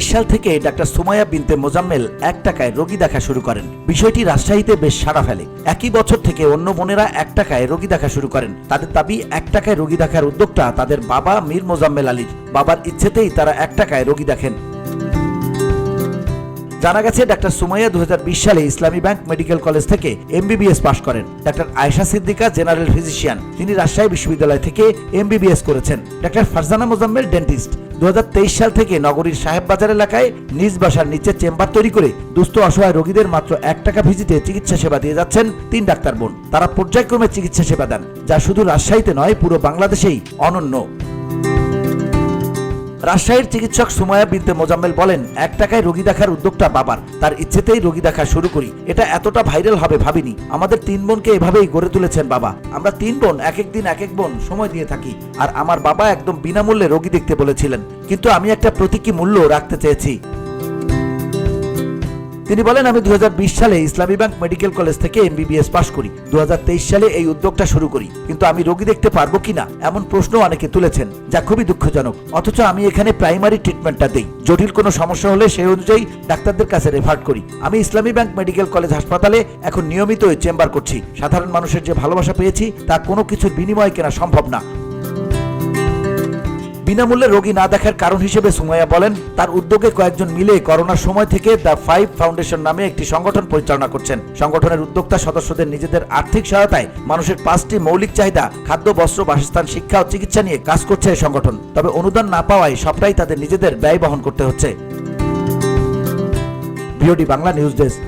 সাল থেকে ডাক্তার সুমাইয়া বিনতে মোজাম্মেল এক টাকায় রোগী দেখা শুরু করেন। বিষয়টি রাজশাহীতে বেশ সাড়া ফেলে। একই বছর থেকে অন্য বোনেরা এক টাকায় রোগী দেখা শুরু করেন। তাদের দাবি, এক টাকায় রোগী দেখার উদ্যোগটা তাদের বাবা মীর মোজাম্মেল আলীর। বাবার ইচ্ছেতেই তারা এক টাকায় রোগী দেখেন। জানা গেছে, ডাক্তার সুমাইয়া দু হাজার বিশ সালে ইসলামী ব্যাংক মেডিকেল কলেজ থেকে এমবিবিএস পাশ করেন। ডাক্তার আয়শা সিদ্দিকা, জেনারেল ফিজিশিয়ান। তিনি রাজশাহী বিশ্ববিদ্যালয় থেকে এমবিবিএস করেছেন। ডাক্তার ফারজানা মোজাম্মেল, ডেন্টিস্ট। দু হাজার তেইশ সাল থেকে নগরীর সাহেববাজার এলাকায় নিজ বাসার নিচে চেম্বার তৈরি করে দুস্থ অসহায় রোগীদের মাত্র এক টাকা ভিজিটে চিকিৎসা সেবা দিয়ে যাচ্ছেন তিন ডাক্তার বোন। তারা পর্যায়ক্রমে চিকিৎসা সেবা দেন, যা শুধু রাজশাহীতে নয়, পুরো বাংলাদেশেই অনন্য। রাজশাহীর চিকিৎসক সুমায়া বিনতে মোজাম্মেল বলেন, এক টাকায় রোগী দেখার উদ্যোগটা বাবার। তার ইচ্ছেতেই রোগী দেখা শুরু করি। এটা এতটা ভাইরাল হবে ভাবিনি। আমাদের তিন বোনকে এভাবেই গড়ে তুলেছেন বাবা। আমরা তিন বোন, এক এক দিন, এক এক বোন সময় দিয়ে থাকি। আর আমার বাবা একদম বিনামূল্যে রোগী দেখতে বলেছিলেন। কিন্তু আমি একটা প্রতীকী মূল্য রাখতে চেয়েছি। তিনি বলেন, আমি দু হাজার বিশ সালে ইসলামী ব্যাংক মেডিকেল কলেজ থেকে এমবিবিএস পাশ করি। দু হাজার তেইশ সালে এই উদ্যোগটা শুরু করি। কিন্তু আমি রোগী দেখতে পারব কিনা, এমন প্রশ্ন অনেকে তুলেছেন, যা খুবই দুঃখজনক। অথচ আমি এখানে প্রাইমারি ট্রিটমেন্টটা দেই। জটিল কোনো সমস্যা হলে সেই অনুযায়ী ডাক্তারদের কাছে রেফার করি। আমি ইসলামী ব্যাংক মেডিকেল কলেজ হাসপাতালে এখন নিয়মিত চেম্বার করছি। সাধারণ মানুষের যে ভালোবাসা পেয়েছি, তা কোনো কিছুর বিনিময়ে কেনা সম্ভব না। বিনামূল্যে রোগী না দেখার কারণ হিসেবে সুমাইয়া বলেন, তার উদ্যোগে কয়েকজন মিলে করোনার সময় থেকে দ্য ফাইভ ফাউন্ডেশন নামে একটি সংগঠন পরিচালনা করছেন। সংগঠনের উদ্যোক্তা সদস্যদের নিজেদের আর্থিক সহায়তায় মানুষের পাঁচটি মৌলিক চাহিদা, খাদ্য, বস্ত্র, বাসস্থান, শিক্ষা ও চিকিৎসা নিয়ে কাজ করছে এই সংগঠন। তবে অনুদান না পাওয়ায় সবটাই তাদের নিজেদের ব্যয় বহন করতে হচ্ছে। VOD Bangla news desk.